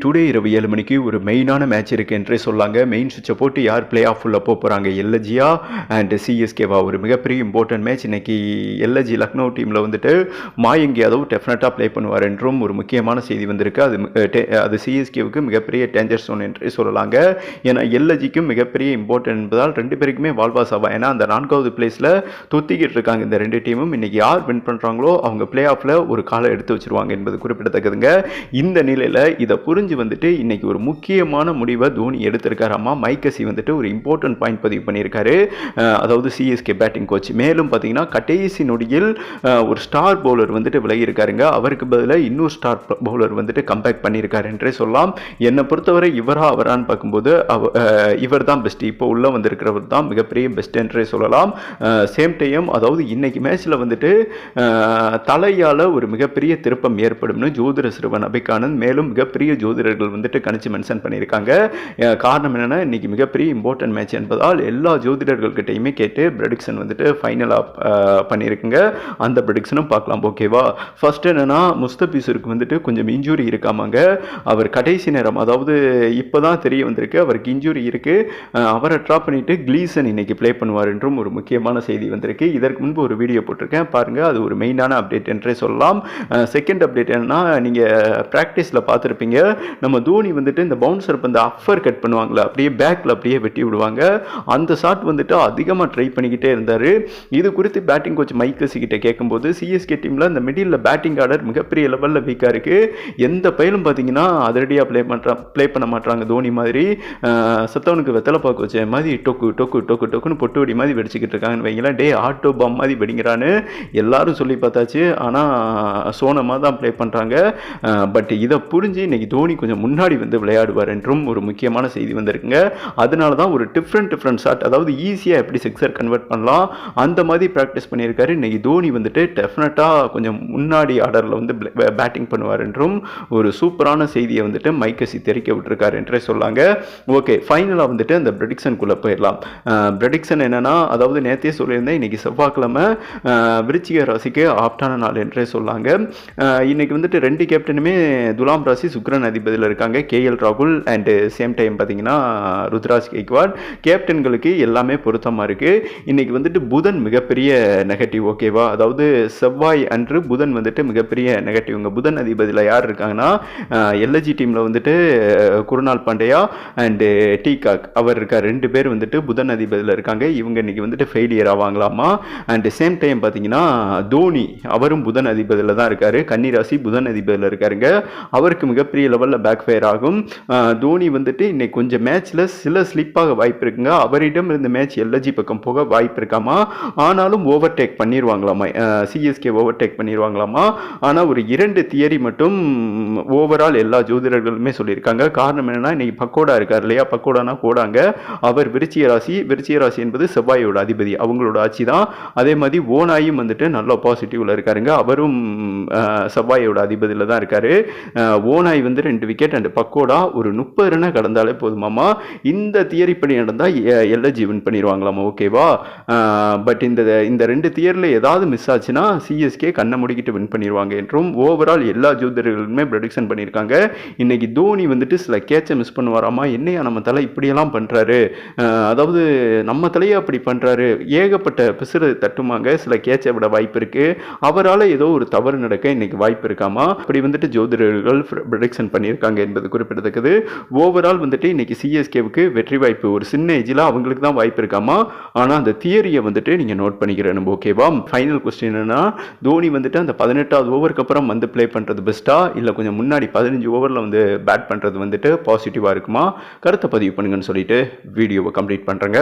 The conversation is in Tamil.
டுடே இரவு ஏழு மணிக்கு ஒரு மெயினான மேட்ச் இருக்குது என்றே சொல்லாங்க. மெயின் சுவிட்சை போட்டு யார் பிளே ஆஃப் உள்ள போக போகிறாங்க எல்எஜியா அண்ட் சிஎஸ்கேவா ஒரு மிகப்பெரிய இம்பார்ட்டன்ட் மேட்ச் இன்னைக்கு எல்எஜி லக்னோ டீமில் வந்துட்டு மாயங்க் யாதவ் டெஃபினட்டாக ப்ளே பண்ணுவார் என்றும் ஒரு முக்கியமான செய்தி வந்திருக்கு. அது டே- அது சிஎஸ்கேவுக்கு மிகப்பெரிய டேஞ்சர் zone என்றே சொல்லலாங்க. ஏன்னா எல்எஜிக்கும் மிகப்பெரிய இம்பார்ட்டன்ட் என்பதால் ரெண்டு பேருக்குமே வால்வாஸ் ஆவா ஏன்னா அந்த நான்காவது பிளேஸில் தொத்திக்கிட்டு இருக்காங்க இந்த ரெண்டு டீமும் இன்னைக்கு யார் வின் பண்ணுறாங்களோ அவங்க பிளே ஆஃபில் ஒரு காலை எடுத்து வச்சிருவாங்க என்பது குறிப்பிடத்தக்கதுங்க. இந்த நிலையில் இதை புரிஞ்சு வந்துட்டு இன்னைக்கு ஒரு முக்கியமான முடிவை தோனி எடுத்திருக்காராமா மைக்கசி வந்துட்டு ஒரு இம்பார்ட்டன்ட் பாயிண்ட் பதிவு பண்ணியிருக்காரு. அதாவது சிஎஸ்கே பேட்டிங் கோச் மேலும் பார்த்தீங்கன்னா கடைசி நொடியில் ஒரு ஸ்டார் பவுலர் வந்துட்டு விலகி இருக்காருங்க அவருக்கு பதிலாக இன்னொரு ஸ்டார் பவுலர் வந்துட்டு கம்பேக் பண்ணியிருக்காரு என்றே சொல்லலாம். என்னை பொறுத்தவரை இவரா அவரான்னு பார்க்கும்போது அவ இவர் தான் பெஸ்ட் இப்போ உள்ள வந்திருக்கிறவர் தான் மிகப்பெரிய பெஸ்ட் என்றே சொல்லலாம். சேம் டைம் அதாவது இன்னைக்கு மேட்ச்சில் வந்துட்டு தலையால் ஒரு மிகப்பெரிய திருப்பம் ஏற்படும்னு ஜோதிட சிறுவன் அபிகானந்த் மேலும் மிகப்பெரிய ஜோதிடர்கள் வந்துட்டு கணிச்சு மென்ஷன் பண்ணியிருக்காங்க. காரணம் என்னென்னா இன்னைக்கு மிகப்பெரிய இம்பார்ட்டன்ட் மேட்ச் என்பதால் எல்லா ஜோதிடர்கள்கிட்டையுமே கேட்டு ப்ரெடிக்ஷன் வந்துட்டு ஃபைனலாக பண்ணியிருக்குங்க. அந்த ப்ரெடிக்ஷனும் பார்க்கலாம் ஓகேவா ஃபர்ஸ்ட் என்னென்னா முஸ்தபிசருக்கு வந்துட்டு கொஞ்சம் இன்ஜூரி இருக்காமாங்க. அவர் கடைசி நேரம் அதாவது இப்போ தான் தெரிய வந்திருக்கு அவருக்கு இன்ஜூரி இருக்குது அவரை ட்ராப் பண்ணிட்டு க்ளீசன் இன்னைக்கு ப்ளே பண்ணுவார் என்றும் ஒரு முக்கியமான செய்தி வந்திருக்கு. இதற்கு முன்பு ஒரு வீடியோ போட்டிருக்கேன் பாருங்கள் அது ஒரு மெயினான அப்டேட் என்றே சொல்லலாம். செகண்ட் அப்டேட் என்னன்னா நீங்கள் ப்ராக்டிஸில் பார்த்துருப்பீங்க. நம்ம தோனி வந்துட்டு இந்த பவுன்சர் இந்த அப்பர் கட் பண்ணுவாங்களே அப்படியே பேக்கில் அப்படியே வெட்டி விடுவாங்க. அந்த ஷாட் வந்துட்டு அதிகமாக ட்ரை பண்ணிக்கிட்டே இருந்தார். இது குறித்து பேட்டிங் கோச் மைக்கசி கிட்ட கேட்கும்போது சிஎஸ்கே டீமில் இந்த மிடில் பேட்டிங் ஆர்டர் மிகப்பெரிய லெவலில் வீக்காக இருக்குது எந்த பயிலும் பார்த்தீங்கன்னா அதிரடியாக ப்ளே பண்ணுறான் ப்ளே பண்ண மாட்டாங்க தோனி மாதிரி. சத்தவனுக்கு வெத்தலை பார்க்க வச்ச மாதிரி டொக்கு டொக்கு டொக்கு டொக்குன்னு பொட்டு வெடி மாதிரி வெடிச்சிக்கிட்டு இருக்காங்கன்னு வைங்களேன். டே ஆட்டோ பம் மாதிரி வெடிங்கிறான்னு எல்லாரும் சொல்லி பார்த்தாச்சு. ஆனால் சோனமாக தான் ப்ளே பண்ணுறாங்க பட் இதை புரிஞ்சு இன்றைக்கி தோனி கொஞ்சம் முன்னாடி வந்து விளையாடுவார் என்றும் ஒரு முக்கியமான செய்தி வந்திருக்குங்க. அதனால தான் ஒரு டிஃப்ரெண்ட் டிஃப்ரெண்ட் ஷாட் அதாவது ஈஸியாக எப்படி சிக்ஸர் கன்வெர்ட் பண்ணலாம் அந்த மாதிரி ப்ராக்டிஸ் பண்ணியிருக்காரு. இன்னைக்கு தோனி வந்துட்டு டெஃபினட்டாக கொஞ்சம் முன்னாடி ஆர்டரில் வந்து பேட்டிங் பண்ணுவார் என்றும் ஒரு சூப்பரான செய்தியை வந்துட்டு மைக்கசி தெரிக்க விட்டுருக்காரு என்றே சொல்லாங்க. ஓகே ஃபைனலாக வந்துட்டு அந்த ப்ரெடிக்ஷனுக்குள்ளே போயிடலாம். ப்ரெடிக்ஷன் என்னன்னா அதாவது நேற்றே சொல்லியிருந்தேன் இன்னைக்கு செவ்வாய்க்கிழமை விருச்சிக ராசிக்கு ஆப்டான நாள் என்றே சொல்லாங்க. இன்றைக்கி இன்னைக்கு வந்துட்டு ரெண்டு கேப்டனுமே துலாம் ராசி சுக்ரன் அதிபதியில் இருக்காங்க. கேஎல் ராகுல் அண்டு சேம் டைம் பார்த்தீங்கன்னா ருத்ராஜ் கெய்க்வாட். கேப்டன்களுக்கு எல்லாமே பொருத்தமாக இருக்குது இன்னைக்கு வந்துட்டு புதன் மிகப்பெரிய நெகட்டிவ் ஓகேவா அதாவது செவ்வாய் அன்று புதன் வந்துட்டு மிகப்பெரிய நெகட்டிவ்ங்க புதன் அதிபதியில் யார் இருக்காங்கன்னா எல்எஜி டீமில் வந்துட்டு Krunal Pandya and de Kock அவர் இருக்கார். ரெண்டு பேர் வந்துட்டு புதன் அதிபதியில் இருக்காங்க. இவங்க இன்னைக்கு வந்துட்டு ஃபெயிலியர் ஆவாங்களாமா அண்டு சேம் டைம் பார்த்தீங்கன்னா தோனி. அவரும் புதன் அதிபதியில் தான் இருக்கார். கன்னிராசி புதன் அதிபதியில் இருக்காருங்க. அவருக்கு மிகப்பெரிய லெவலில் பேக் ஃபயர் ஆகும். தோனி வந்துட்டு இன்னைக்கு கொஞ்சம் மேட்ச்சில் சில ஸ்லிப்பாக வாய்ப்பு இருக்குங்க. அவரிடம் இருந்த மேட்ச் எல்எஜி பக்கம் போக வாய்ப்பு இருக்காமா? ஆனாலும் ஓவர் டேக் பண்ணிடுவாங்களாமா சிஎஸ்கே ஓவர் டேக் பண்ணிடுவாங்களாமா ஆனால் ஒரு இரண்டு தியரி மட்டும் ஓவரால் எல்லா ஜோதிடர்களுமே சொல்லியிருக்காங்க. காரணம் என்னன்னா இன்னைக்கு பக்கோடா இருக்கார் இல்லையா? பக்கோடானா போடாங்க அவர் விருச்சிய ராசி. விருச்சிய ராசி என்பது செவ்வாயோட அதிபதி. அவங்களோட ஆட்சி தான். அதே மாதிரி ஓனாயும் வந்துட்டு நல்ல பாசிட்டிவில் இருக்காருங்க. அவரும் செவ்வாயோட அதிபதியில் தான் இருக்கார். ஓனாய் வந்து ரெண்டு விக்கெட் அண்ட் பக்கோடா ஒரு முப்பது ரன்னை கடந்தாலே போதுமாமா இந்த தியரி படி நடந்தால் எல்எஜி வின் பண்ணிடுவாங்களாமா ஓகேவா பட் இந்த இந்த ரெண்டு தியரில் ஏதாவது மிஸ் ஆச்சுன்னா சிஎஸ்கே கண்ணை முடிக்கிட்டு வின் பண்ணிடுவாங்க என்றும் ஓவரால் எல்லா ஜோதிடர்களுமே ப்ரொடிக்ஷன் பண்ணியிருக்காங்க இன்னைக்கு தோனி வந்துட்டு சில கேட்சை மிஸ் பண்ணுவாராமா? என்னையா நம்ம தலை இப்படியெல்லாம் பண்ணுறாரு அதாவது நம்ம தலையை அப்படி பண்ணுறாரு ஏகப்பட்ட பிசுறு தட்டுமாங்க. சில கேட்சை விட வாய்ப்பு இருக்குது அவரால் ஏதோ ஒரு தவறு நடக்க இன்னைக்கு வாய்ப்பு இருக்காமா? அப்படி வந்துட்டு ஜோதிடர்கள் ப்ரெடிக்ஷன் பண்ணியிருக்காங்க என்பது குறிப்பிடத்தக்கது. ஓவரால் வந்துட்டு இன்னைக்கு சிஎஸ்கேவுக்கு வெற்றி வாய்ப்பு ஒரு சின்ன ஏஜில் அவங்களுக்கு தான் வாய்ப்பு இருக்காமா? ஆனால் அந்த தியரியை வந்துட்டு நீங்கள் நோட் பண்ணிக்கிறேன் ஓகேவா ஃபைனல் கொஸ்டின் என்னன்னா தோனி வந்துட்டு அந்த பதினெட்டாவது ஓவருக்கு அப்புறம் வந்து ப்ளே பண்ணுறது பெஸ்ட்டாக இல்லை கொஞ்சம் முன்னாடி பதினஞ்சு ஓவரில் வந்து பேட் பண்ணுறது வந்துட்டு பாசிட்டிவாக இருக்குமா? கருத்தை பதிவு பண்ணுங்கன்னு சொல்லிட்டு வீடியோவை கம்ப்ளீட் பண்ணுறேங்க